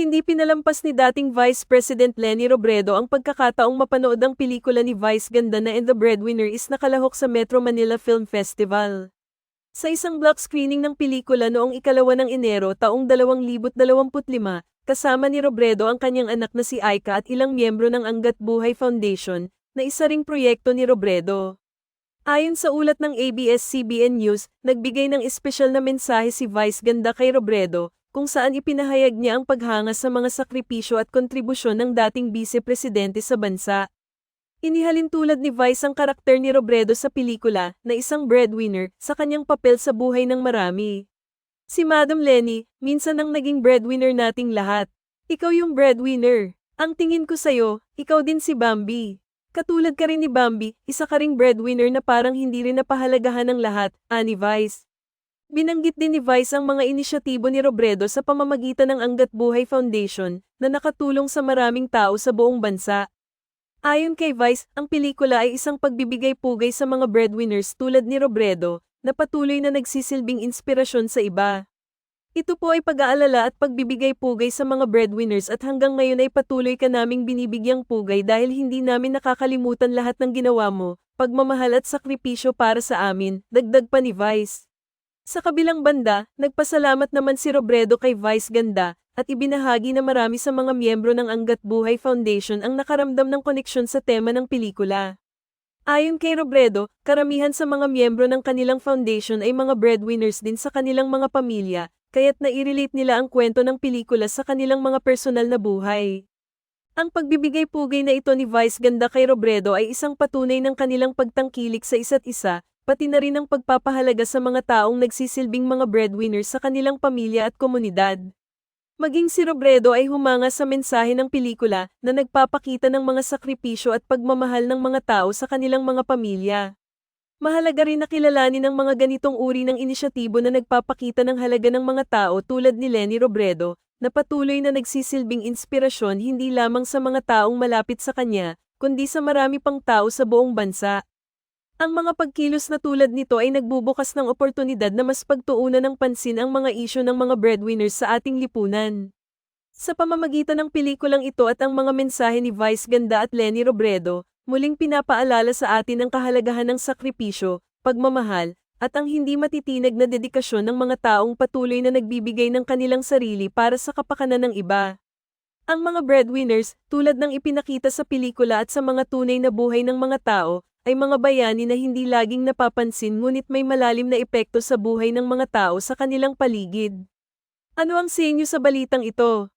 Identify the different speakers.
Speaker 1: Hindi pinalampas ni dating Vice President Lenny Robredo ang pagkakataong mapanood ang pelikula ni Vice Ganda na And the Breadwinner is nakalahok sa Metro Manila Film Festival. Sa isang block screening ng pelikula noong ikalawa ng Enero taong 2025, kasama ni Robredo ang kanyang anak na si Aika at ilang miyembro ng Angat Buhay Foundation, na isa ring proyekto ni Robredo. Ayon sa ulat ng ABS-CBN News, nagbigay ng espesyal na mensahe si Vice Ganda kay Robredo, kung saan ipinahayag niya ang paghanga sa mga sakripisyo at kontribusyon ng dating vice-presidente sa bansa. Inihalin tulad ni Vice ang karakter ni Robredo sa pelikula na isang breadwinner sa kanyang papel sa buhay ng marami. Si Madam Lenny, minsan ang naging breadwinner nating lahat. Ikaw yung breadwinner. Ang tingin ko sa'yo, ikaw din si Bambi. Katulad ka rin ni Bambi, isa ka ring breadwinner na parang hindi rin napahalagahan ng lahat, ani Vice. Binanggit din ni Vice ang mga inisyatibo ni Robredo sa pamamagitan ng Angat Buhay Foundation na nakatulong sa maraming tao sa buong bansa. Ayon kay Vice, ang pelikula ay isang pagbibigay-pugay sa mga breadwinners tulad ni Robredo na patuloy na nagsisilbing inspirasyon sa iba. Ito po ay pag-aalala at pagbibigay-pugay sa mga breadwinners at hanggang ngayon ay patuloy ka naming binibigyang pugay dahil hindi namin nakakalimutan lahat ng ginawa mo, pagmamahal at sakripisyo para sa amin, dagdag pa ni Vice. Sa kabilang banda, nagpasalamat naman si Robredo kay Vice Ganda at ibinahagi na marami sa mga miyembro ng Angat Buhay Foundation ang nakaramdam ng koneksyon sa tema ng pelikula. Ayon kay Robredo, karamihan sa mga miyembro ng kanilang foundation ay mga breadwinners din sa kanilang mga pamilya, kaya't nai-relate nila ang kwento ng pelikula sa kanilang mga personal na buhay. Ang pagbibigay-pugay na ito ni Vice Ganda kay Robredo ay isang patunay ng kanilang pagtangkilik sa isa't isa pati na rin ang pagpapahalaga sa mga taong nagsisilbing mga breadwinners sa kanilang pamilya at komunidad. Maging si Robredo ay humanga sa mensahe ng pelikula na nagpapakita ng mga sakripisyo at pagmamahal ng mga tao sa kanilang mga pamilya. Mahalaga rin na kilalanin ng mga ganitong uri ng inisyatibo na nagpapakita ng halaga ng mga tao tulad ni Lenny Robredo, na patuloy na nagsisilbing inspirasyon hindi lamang sa mga taong malapit sa kanya, kundi sa marami pang tao sa buong bansa. Ang mga pagkilos na tulad nito ay nagbubukas ng oportunidad na mas pagtuunan ng pansin ang mga isyo ng mga breadwinners sa ating lipunan. Sa pamamagitan ng pelikulang ito at ang mga mensahe ni Vice Ganda at Lenny Robredo, muling pinapaalala sa atin ang kahalagahan ng sakripisyo, pagmamahal, at ang hindi matitinag na dedikasyon ng mga taong patuloy na nagbibigay ng kanilang sarili para sa kapakanan ng iba. Ang mga breadwinners, tulad ng ipinakita sa pelikula at sa mga tunay na buhay ng mga tao, ay mga bayani na hindi laging napapansin ngunit may malalim na epekto sa buhay ng mga tao sa kanilang paligid. Ano ang senyo sa balitang ito?